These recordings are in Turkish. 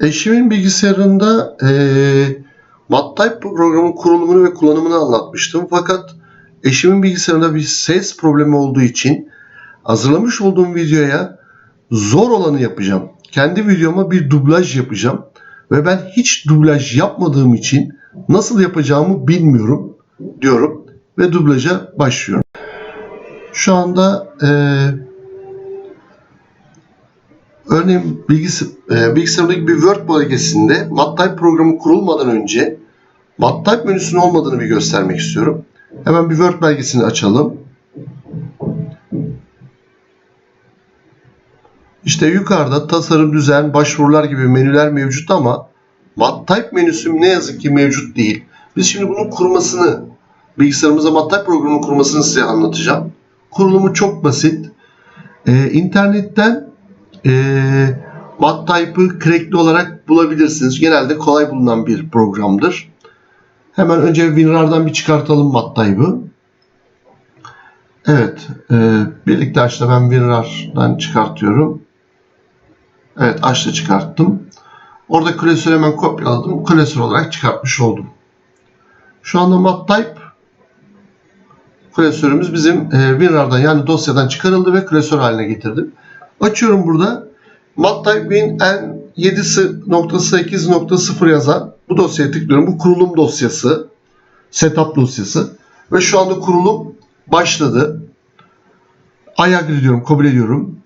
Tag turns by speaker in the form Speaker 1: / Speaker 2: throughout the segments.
Speaker 1: Eşimin bilgisayarında eee MATLAB programın kurulumunu ve kullanımını anlatmıştım. Fakat eşimin bilgisayarında bir ses problemi olduğu için hazırlamış olduğum videoya zor olanı yapacağım. Kendi videoma bir dublaj yapacağım. Ve ben hiç dublaj yapmadığım için nasıl yapacağımı bilmiyorum diyorum ve dublaja başlıyorum. Şu anda eee Örneğin bilgis e, bilgisayarımdaki bir Word bölgesinde MATLAB programı kurulmadan önce MATLAB menüsünün olmadığını bir göstermek istiyorum. Hemen bir Word belgesini açalım. İşte yukarıda tasarım, düzen, başvurular gibi menüler mevcut ama MATLAB menüsü ne yazık ki mevcut değil. Biz şimdi bunun kurmasını, bilgisayarımıza MATLAB programının kurmasını size anlatacağım. Kurulumu çok basit. Ee, internetten e, MATLAB'ı crackli olarak bulabilirsiniz. Genelde kolay bulunan bir programdır. Hemen önce WinRAR'dan bir çıkartalım MATLAB'ı. Evet, e, birlikte açta ben WinRAR'dan çıkartıyorum. Evet, açta çıkarttım. Orada klasörü hemen kopyaladım. Klasör olarak çıkartmış oldum. Şu anda MATLAB klasörümüz bizim e, WinRAR'dan yani dosyadan çıkarıldı ve klasör haline getirdim. Açıyorum burada. MATLAB WinN 7.8.0 yazan bu dosyaya tıklıyorum. Bu kurulum dosyası. Setup dosyası. Ve şu anda kurulum başladı. I agree diyorum. Kabul ediyorum.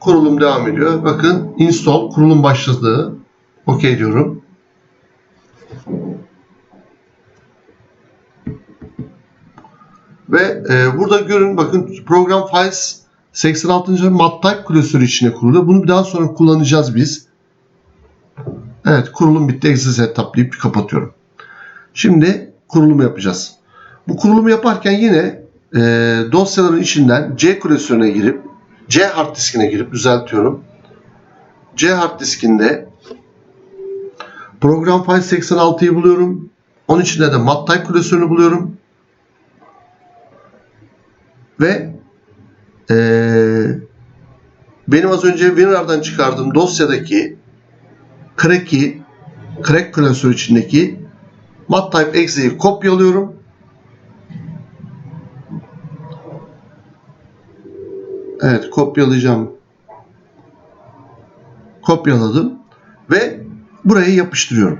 Speaker 1: Kurulum devam ediyor. Bakın install kurulum başladı. OK diyorum. Ve e, burada görün bakın program files 86. MATLAB klasörü içine kuruluyor. Bunu daha sonra kullanacağız biz. Evet kurulum bitti. Exit setup deyip kapatıyorum. Şimdi kurulumu yapacağız. Bu kurulumu yaparken yine e, dosyaların içinden C klasörüne girip C hard diskine girip düzeltiyorum. C hard diskinde program file 86'yı buluyorum. Onun içinde de MATLAB klasörünü buluyorum. Ve ee, benim az önce WinRAR'dan çıkardığım dosyadaki crack'i, crack klasörü içindeki MATLAB exe'yi kopyalıyorum. Evet, kopyalayacağım. Kopyaladım ve buraya yapıştırıyorum.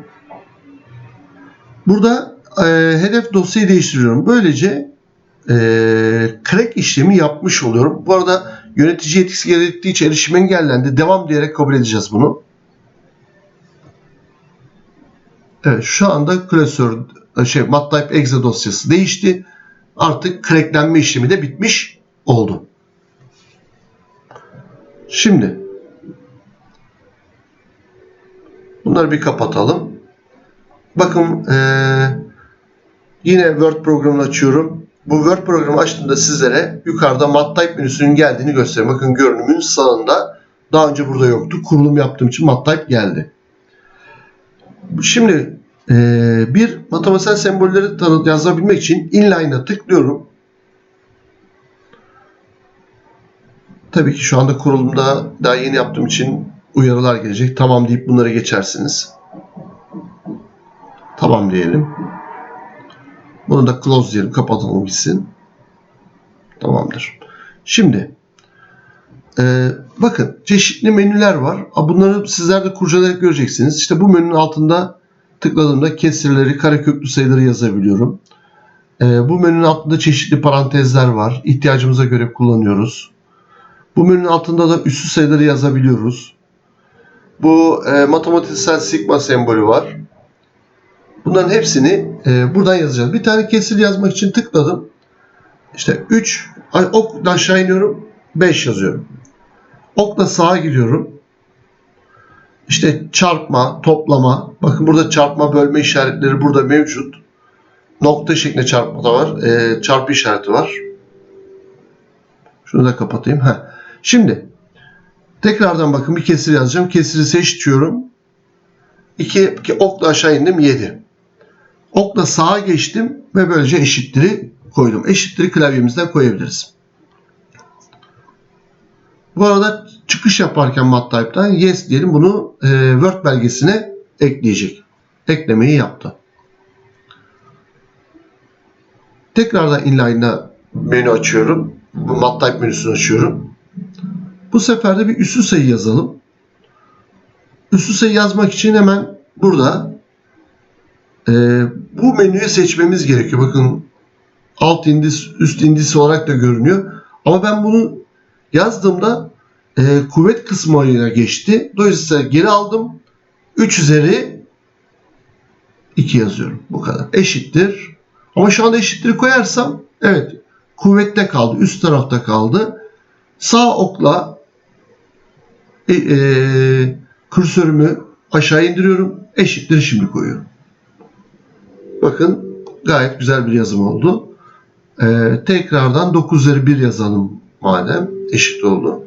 Speaker 1: Burada e, hedef dosyayı değiştiriyorum. Böylece e, crack işlemi yapmış oluyorum. Bu arada yönetici yetkisi gerektiği için erişim engellendi. Devam diyerek kabul edeceğiz bunu. Evet şu anda klasör şey MATLAB exe dosyası değişti. Artık cracklenme işlemi de bitmiş oldu. Şimdi bunları bir kapatalım. Bakın ee, yine Word programını açıyorum. Bu Word programı açtığımda sizlere yukarıda MATLAB menüsünün geldiğini göstereyim. Bakın görünümün sağında daha önce burada yoktu. Kurulum yaptığım için MATLAB geldi. Şimdi e, bir matematiksel sembolleri yazabilmek için inline'a tıklıyorum. Tabii ki şu anda kurulumda daha yeni yaptığım için uyarılar gelecek. Tamam deyip bunları geçersiniz. Tamam diyelim. Bunu da close diyelim. Kapatalım gitsin. Tamamdır. Şimdi e, bakın çeşitli menüler var. Bunları sizler de kurcalayarak göreceksiniz. İşte bu menünün altında tıkladığımda kesirleri, kareköklü sayıları yazabiliyorum. E, bu menünün altında çeşitli parantezler var. İhtiyacımıza göre kullanıyoruz. Bu menünün altında da üssü sayıları yazabiliyoruz. Bu e, matematiksel sigma sembolü var. Bunların hepsini e, buradan yazacağız. Bir tane kesir yazmak için tıkladım. İşte 3 okla aşağı iniyorum. 5 yazıyorum. Okla sağa gidiyorum. İşte çarpma, toplama. Bakın burada çarpma, bölme işaretleri burada mevcut. Nokta şeklinde çarpma da var. E, çarpı işareti var. Şunu da kapatayım. Heh. Şimdi tekrardan bakın bir kesir yazacağım. Kesiri seç diyorum. 2 okla aşağı indim 7. Okla sağa geçtim ve böylece eşitleri koydum. Eşitleri klavyemizden koyabiliriz. Bu arada çıkış yaparken MATLAB'dan yes diyelim bunu e, Word belgesine ekleyecek. Eklemeyi yaptı. Tekrardan inline'da menü açıyorum. Bu MATLAB menüsünü açıyorum. Bu sefer de bir üslü sayı yazalım. Üslü sayı yazmak için hemen burada e, bu menüyü seçmemiz gerekiyor. Bakın alt indis, üst indis olarak da görünüyor. Ama ben bunu yazdığımda e, kuvvet kısmına geçti. Dolayısıyla geri aldım. 3 üzeri 2 yazıyorum. Bu kadar. Eşittir. Ama şu anda eşittir koyarsam evet kuvvette kaldı. Üst tarafta kaldı. Sağ okla e, e, kursörümü aşağı indiriyorum. Eşittir şimdi koyuyorum. Bakın gayet güzel bir yazım oldu. Ee, tekrardan 9 üzeri 1 yazalım madem eşit oldu.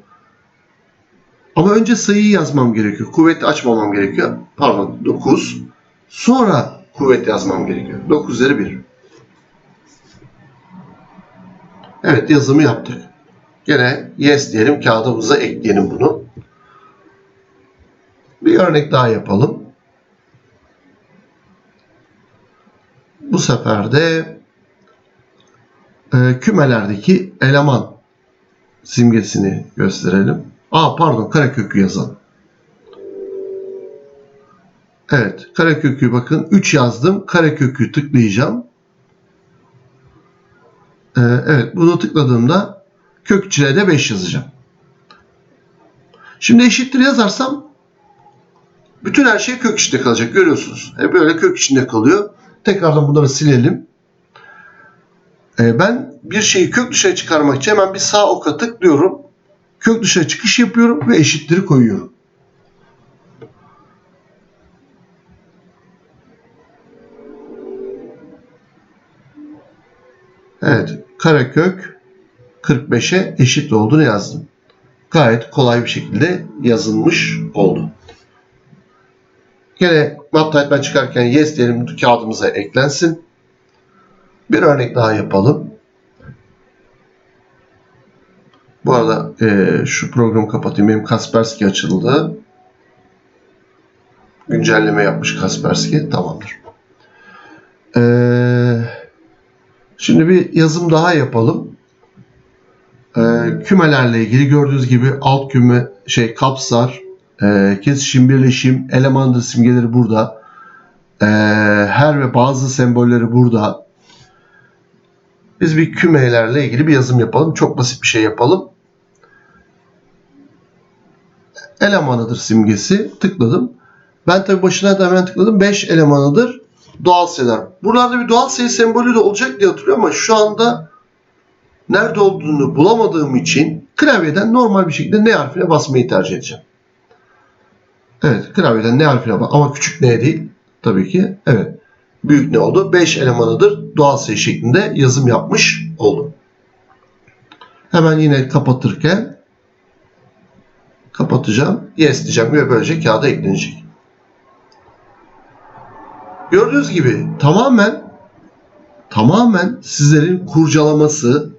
Speaker 1: Ama önce sayıyı yazmam gerekiyor. Kuvveti açmamam gerekiyor. Pardon 9. Sonra kuvvet yazmam gerekiyor. 9 üzeri 1. Evet yazımı yaptık. Gene yes diyelim kağıdımıza ekleyelim bunu. Bir örnek daha yapalım. Bu sefer de e, kümelerdeki eleman simgesini gösterelim. Aa pardon karekökü yazalım. Evet karekökü bakın 3 yazdım. Karekökü tıklayacağım. Ee, evet bunu tıkladığımda kök de 5 yazacağım. Şimdi eşittir yazarsam bütün her şey kök içinde kalacak. Görüyorsunuz. E böyle kök içinde kalıyor. Tekrardan bunları silelim. Ee, ben bir şeyi kök dışarı çıkarmak için hemen bir sağ oka tıklıyorum. Kök dışarı çıkış yapıyorum ve eşitleri koyuyorum. Evet, karekök 45'e eşit olduğunu yazdım. Gayet kolay bir şekilde yazılmış oldu. Gene MATLAB'den çıkarken yes diyelim kağıdımıza eklensin. Bir örnek daha yapalım. Bu arada e, şu programı kapatayım. Benim Kaspersky açıldı. Güncelleme yapmış Kaspersky. Tamamdır. Ee, şimdi bir yazım daha yapalım. Ee, kümelerle ilgili gördüğünüz gibi alt küme şey kapsar, e, kesişim, birleşim, elemandır simgeleri burada. E, her ve bazı sembolleri burada. Biz bir kümelerle ilgili bir yazım yapalım. Çok basit bir şey yapalım. Elemanıdır simgesi. Tıkladım. Ben tabi başına da hemen tıkladım. 5 elemanıdır. Doğal sayılar. Buralarda bir doğal sayı sembolü de olacak diye hatırlıyorum ama şu anda nerede olduğunu bulamadığım için klavyeden normal bir şekilde N harfine basmayı tercih edeceğim. Evet klavyeden N harfine bas ama küçük N değil tabii ki. Evet büyük ne oldu? 5 elemanıdır. Doğal sayı şeklinde yazım yapmış oldum. Hemen yine kapatırken kapatacağım. Yes diyeceğim ve böylece kağıda eklenecek. Gördüğünüz gibi tamamen tamamen sizlerin kurcalaması